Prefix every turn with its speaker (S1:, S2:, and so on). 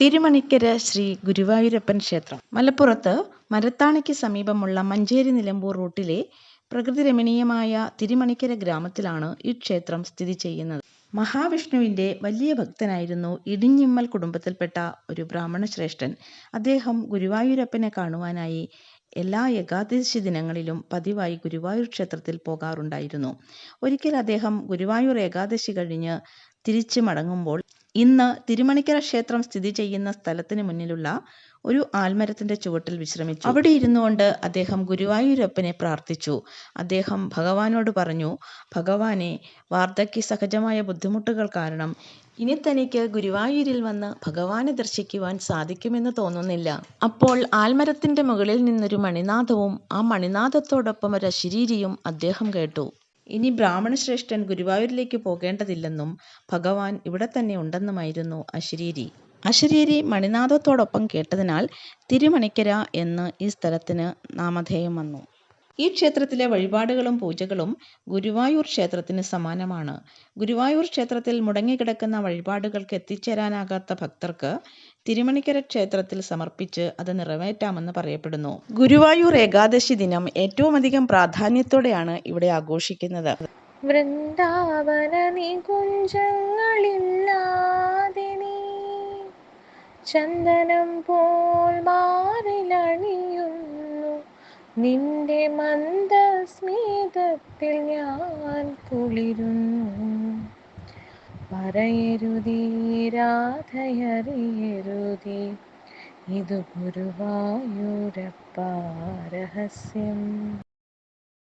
S1: തിരുമണിക്കര ശ്രീ ഗുരുവായൂരപ്പൻ ക്ഷേത്രം. മലപ്പുറത്ത് മരത്താണിക്ക് സമീപമുള്ള മഞ്ചേരി നിലമ്പൂർ റൂട്ടിലെ പ്രകൃതി രമണീയമായ തിരുമണിക്കര ഗ്രാമത്തിലാണ് ഈ ക്ഷേത്രം സ്ഥിതി ചെയ്യുന്നത്. മഹാവിഷ്ണുവിന്റെ വലിയ ഭക്തനായിരുന്നു ഇടിഞ്ഞിമ്മൽ കുടുംബത്തിൽപ്പെട്ട ഒരു ബ്രാഹ്മണ ശ്രേഷ്ഠൻ അദ്ദേഹം ഗുരുവായൂരപ്പനെ കാണുവാനായി എല്ലാ ഏകാദശി ദിനങ്ങളിലും പതിവായി ഗുരുവായൂർ ക്ഷേത്രത്തിൽ പോകാറുണ്ടായിരുന്നു. ഒരിക്കൽ അദ്ദേഹം ഗുരുവായൂർ ഏകാദശി കഴിഞ്ഞ് തിരിച്ച് മടങ്ങുമ്പോൾ ഇന്ന് തിരുമണിക്കര ക്ഷേത്രം സ്ഥിതി ചെയ്യുന്ന സ്ഥലത്തിന് മുന്നിലുള്ള ഒരു ആൽമരത്തിന്റെ ചുവട്ടിൽ വിശ്രമിച്ചു. അവിടെ ഇരുന്നുകൊണ്ട് അദ്ദേഹം ഗുരുവായൂരപ്പനെ പ്രാർത്ഥിച്ചു. അദ്ദേഹം ഭഗവാനോട് പറഞ്ഞു ഭഗവാനെ വാർദ്ധക്യ സഹജമായ ബുദ്ധിമുട്ടുകൾ കാരണം ഇനി തനിക്ക് ഗുരുവായൂരിൽ വന്ന് ഭഗവാനെ ദർശിക്കുവാൻ സാധിക്കുമെന്ന് തോന്നുന്നില്ല. അപ്പോൾ ആൽമരത്തിന്റെ മുകളിൽ നിന്നൊരു മണിനാഥവും ആ മണിനാഥത്തോടൊപ്പം ഒരു അശിരീരിയും അദ്ദേഹം കേട്ടു. ഇനി ബ്രാഹ്മണശ്രേഷ്ഠൻ ഗുരുവായൂരിലേക്ക് പോകേണ്ടതില്ലെന്നും ഭഗവാൻ ഇവിടെ തന്നെ ഉണ്ടെന്നുമായിരുന്നു അശരീരി. അശരീരി മണിനാഥത്തോടൊപ്പം കേട്ടതിനാൽ തിരുമണിക്കര എന്ന് ഈ സ്ഥലത്തിന് നാമധേയം വന്നു. ഈ ക്ഷേത്രത്തിലെ വഴിപാടുകളും പൂജകളും ഗുരുവായൂർ ക്ഷേത്രത്തിന് സമാനമാണ്. ഗുരുവായൂർ ക്ഷേത്രത്തിൽ മുടങ്ങിക്കിടക്കുന്ന വഴിപാടുകൾക്ക് എത്തിച്ചേരാനാകാത്ത ഭക്തർക്ക് തിരുമണിക്കര ക്ഷേത്രത്തിൽ സമർപ്പിച്ച് അത് നിറവേറ്റാമെന്ന് പറയപ്പെടുന്നു. ഗുരുവായൂർ ഏകാദശി ദിനം ഏറ്റവും അധികം പ്രാധാന്യത്തോടെയാണ് ഇവിടെ ആഘോഷിക്കുന്നത്.
S2: വൃന്ദാവന നികുഞ്ചങ്ങളില്ലാതെ നീ ചന്ദനം പോൽ മാറിലണിയുന്നു. നിന്റെ മന്ദസ്മിതത്തിൽ ഞാൻ കുളിരുന്നു. പറയരുതീ രാധയറിയരുതേ. ഇത് ഗുരുവായൂരപ്പ രഹസ്യം.